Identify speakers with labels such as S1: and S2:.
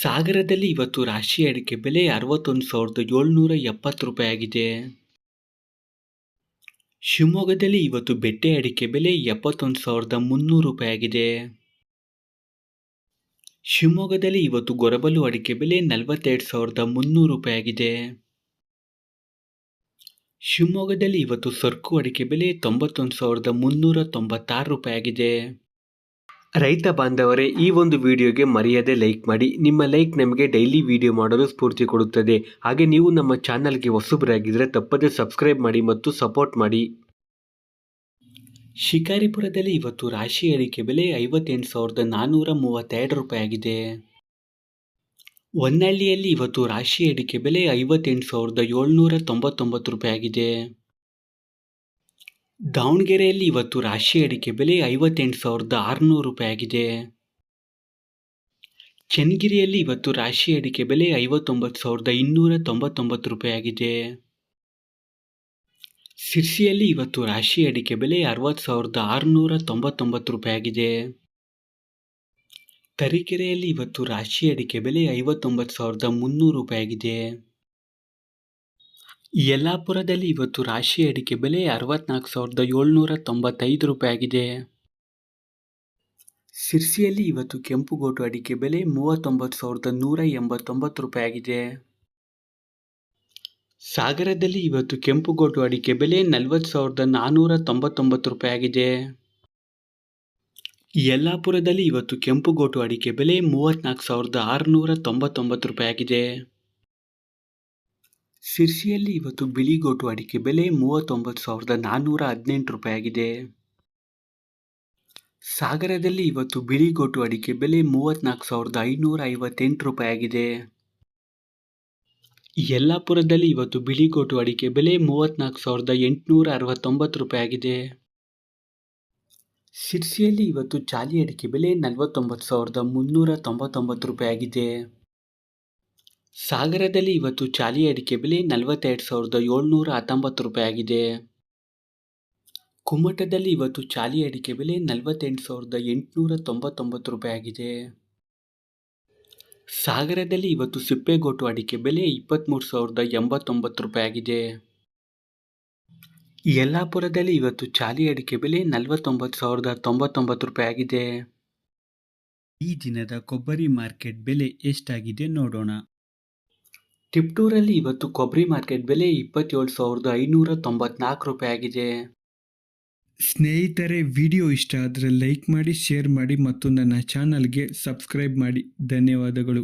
S1: ಸಾಗರದಲ್ಲಿ ಇವತ್ತು ರಾಶಿ ಅಡಿಕೆ ಬೆಲೆ ಅರವತ್ತೊಂದು ಸಾವಿರದ ಏಳ್ನೂರ ಎಪ್ಪತ್ತು ರೂಪಾಯಿ ಆಗಿದೆ. ಶಿವಮೊಗ್ಗದಲ್ಲಿ ಇವತ್ತು ಬೆಟ್ಟೆ ಅಡಿಕೆ ಬೆಲೆ ಎಪ್ಪತ್ತೊಂದು ಸಾವಿರದ ಮುನ್ನೂರು ರೂಪಾಯಿ ಆಗಿದೆ. ಶಿವಮೊಗ್ಗದಲ್ಲಿ ಇವತ್ತು ಗೊರಬಲು ಅಡಿಕೆ ಬೆಲೆ ನಲವತ್ತೆರಡು ಸಾವಿರದ ಮುನ್ನೂರು ರೂಪಾಯಿ ಆಗಿದೆ. ಶಿವಮೊಗ್ಗದಲ್ಲಿ ಇವತ್ತು ಸರ್ಕು ಅಡಿಕೆ ಬೆಲೆ ತೊಂಬತ್ತೊಂದು ಸಾವಿರದ ಮುನ್ನೂರ ತೊಂಬತ್ತಾರು ರೂಪಾಯಿ ಆಗಿದೆ. ರೈತ ಬಾಂಧವರೇ, ಈ ಒಂದು ವಿಡಿಯೋಗೆ ಮರೆಯದೆ ಲೈಕ್ ಮಾಡಿ. ನಿಮ್ಮ ಲೈಕ್ ನಮಗೆ ಡೈಲಿ ವಿಡಿಯೋ ಮಾಡಲು ಸ್ಫೂರ್ತಿ ಕೊಡುತ್ತದೆ. ಹಾಗೆ ನೀವು ನಮ್ಮ ಚಾನಲ್ಗೆ ಹೊಸಬರಾಗಿದ್ದರೆ ತಪ್ಪದೆ ಸಬ್ಸ್ಕ್ರೈಬ್ ಮಾಡಿ ಮತ್ತು ಸಪೋರ್ಟ್ ಮಾಡಿ. ಶಿಕಾರಿಪುರದಲ್ಲಿ ಇವತ್ತು ರಾಶಿ ಅಡಿಕೆ ಬೆಲೆ ಐವತ್ತೆಂಟು ಸಾವಿರದ ನಾನ್ನೂರ ಮೂವತ್ತೆರಡು ರೂಪಾಯಿ ಆಗಿದೆ. ಹೊನ್ನಳ್ಳಿಯಲ್ಲಿ ಇವತ್ತು ರಾಶಿ ಅಡಿಕೆ ಬೆಲೆ ಐವತ್ತೆಂಟು ಸಾವಿರದ ಏಳ್ನೂರ ತೊಂಬತ್ತೊಂಬತ್ತು ರೂಪಾಯಿ ಆಗಿದೆ. ದಾವಣಗೆರೆಯಲ್ಲಿ ಇವತ್ತು ರಾಶಿ ಅಡಿಕೆ ಬೆಲೆ ಐವತ್ತೆಂಟು ಸಾವಿರದ ಆರುನೂರು ರೂಪಾಯಿ ಆಗಿದೆ. ಚನ್ನಗಿರಿಯಲ್ಲಿ ಇವತ್ತು ರಾಶಿ ಅಡಿಕೆ ಬೆಲೆ ಐವತ್ತೊಂಬತ್ತು ಸಾವಿರದ ಇನ್ನೂರ ತೊಂಬತ್ತೊಂಬತ್ತು ರೂಪಾಯಿ ಆಗಿದೆ. ಸಿರ್ಸಿಯಲ್ಲಿ ಇವತ್ತು ರಾಶಿ ಅಡಿಕೆ ಬೆಲೆ ಅರವತ್ತು ಸಾವಿರದ ಆರುನೂರ ತೊಂಬತ್ತೊಂಬತ್ತು ರೂಪಾಯಿ ಆಗಿದೆ. ತರೀಕೆರೆಯಲ್ಲಿ ಇವತ್ತು ರಾಶಿ ಅಡಿಕೆ ಬೆಲೆ ಐವತ್ತೊಂಬತ್ತು ಸಾವಿರದ ಮುನ್ನೂರು ರೂಪಾಯಿ ಆಗಿದೆ. ಯಲ್ಲಾಪುರದಲ್ಲಿ ಇವತ್ತು ರಾಶಿ ಅಡಿಕೆ ಬೆಲೆ ಅರವತ್ನಾಲ್ಕು ಸಾವಿರದ ಏಳ್ನೂರ ತೊಂಬತ್ತೈದು ರೂಪಾಯಿ ಆಗಿದೆ ಸಿರ್ಸಿಯಲ್ಲಿ ಇವತ್ತು ಕೆಂಪುಗೋಟು ಅಡಿಕೆ ಬೆಲೆ ಮೂವತ್ತೊಂಬತ್ತು ಸಾವಿರದ ನೂರ ಎಂಬತ್ತೊಂಬತ್ತು ರೂಪಾಯಿ ಆಗಿದೆ ಸಾಗರದಲ್ಲಿ ಇವತ್ತು ಕೆಂಪುಗೋಟು ಅಡಿಕೆ ಬೆಲೆ ನಲವತ್ತು ಸಾವಿರದ ನಾನ್ನೂರ ತೊಂಬತ್ತೊಂಬತ್ತು ರೂಪಾಯಿ ಆಗಿದೆ ಯಲ್ಲಾಪುರದಲ್ಲಿ ಇವತ್ತು ಕೆಂಪುಗೋಟು ಅಡಿಕೆ ಬೆಲೆ ಮೂವತ್ತ್ನಾಲ್ಕು ಸಾವಿರದ ಆರುನೂರ ತೊಂಬತ್ತೊಂಬತ್ತು ರೂಪಾಯಿ ಆಗಿದೆ ಸಿರ್ಸಿಯಲ್ಲಿ ಇವತ್ತು ಬಿಳಿಗೋಟು ಅಡಿಕೆ ಬೆಲೆ ಮೂವತ್ತೊಂಬತ್ತು ಸಾವಿರದ ನಾನ್ನೂರ ಹದಿನೆಂಟು ರೂಪಾಯಿ ಆಗಿದೆ ಸಾಗರದಲ್ಲಿ ಇವತ್ತು ಬಿಳಿಗೋಟು ಅಡಿಕೆ ಬೆಲೆ ಮೂವತ್ತ್ನಾಲ್ಕು ಸಾವಿರದ ಐನೂರ ಐವತ್ತೆಂಟು ರೂಪಾಯಿ ಆಗಿದೆ ಯಲ್ಲಾಪುರದಲ್ಲಿ ಇವತ್ತು ಬಿಳಿಗೋಟು ಅಡಿಕೆ ಬೆಲೆ ಮೂವತ್ತ್ನಾಲ್ಕು ಸಾವಿರದ ಎಂಟುನೂರ ಅರವತ್ತೊಂಬತ್ತು ರೂಪಾಯಿ ಆಗಿದೆ ಸಿರ್ಸಿಯಲ್ಲಿ ಇವತ್ತು ಚಾಲಿ ಅಡಿಕೆ ಬೆಲೆ ನಲವತ್ತೊಂಬತ್ತು ಸಾವಿರದ ಮುನ್ನೂರ ತೊಂಬತ್ತೊಂಬತ್ತು ರೂಪಾಯಿ ಆಗಿದೆ ಸಾಗರದಲ್ಲಿ ಇವತ್ತು ಚಾಲಿ ಅಡಿಕೆ ಬೆಲೆ ನಲವತ್ತೆರಡು ಸಾವಿರದ ಏಳ್ನೂರ ಹತ್ತೊಂಬತ್ತು ರೂಪಾಯಿ ಆಗಿದೆ. ಕುಮಟದಲ್ಲಿ ಇವತ್ತು ಚಾಲಿ ಅಡಿಕೆ ಬೆಲೆ ನಲವತ್ತೆಂಟು ಸಾವಿರದ ಎಂಟುನೂರ ತೊಂಬತ್ತೊಂಬತ್ತು ರೂಪಾಯಿ ಆಗಿದೆ. ಸಾಗರದಲ್ಲಿ ಇವತ್ತು ಸಿಪ್ಪೆಗೋಟು ಅಡಿಕೆ ಬೆಲೆ ಇಪ್ಪತ್ತ್ಮೂರು ಸಾವಿರದ ಎಂಬತ್ತೊಂಬತ್ತು ರೂಪಾಯಿ ಆಗಿದೆ. ಯಲ್ಲಾಪುರದಲ್ಲಿ ಇವತ್ತು ಚಾಲಿ ಅಡಿಕೆ ಬೆಲೆ ನಲವತ್ತೊಂಬತ್ತು ಸಾವಿರದ ತೊಂಬತ್ತೊಂಬತ್ತು ರೂಪಾಯಿ ಆಗಿದೆ. ಈ ದಿನದ ಕೊಬ್ಬರಿ ಮಾರ್ಕೆಟ್ ಬೆಲೆ ಎಷ್ಟಾಗಿದೆ ನೋಡೋಣ. ಟಿಪ್ಟೂರಲ್ಲಿ ಇವತ್ತು ಕೊಬ್ಬರಿ ಮಾರ್ಕೆಟ್ ಬೆಲೆ ಇಪ್ಪತ್ತೇಳು ಸಾವಿರದ ಐನೂರ ತೊಂಬತ್ನಾಲ್ಕು ರೂಪಾಯಿ ಆಗಿದೆ. ಸ್ನೇಹಿತರೆ, ವಿಡಿಯೋ ಇಷ್ಟ ಆದರೆ ಲೈಕ್ ಮಾಡಿ, ಶೇರ್ ಮಾಡಿ ಮತ್ತು ನನ್ನ ಚಾನಲ್ಗೆ ಸಬ್ಸ್ಕ್ರೈಬ್ ಮಾಡಿ. ಧನ್ಯವಾದಗಳು.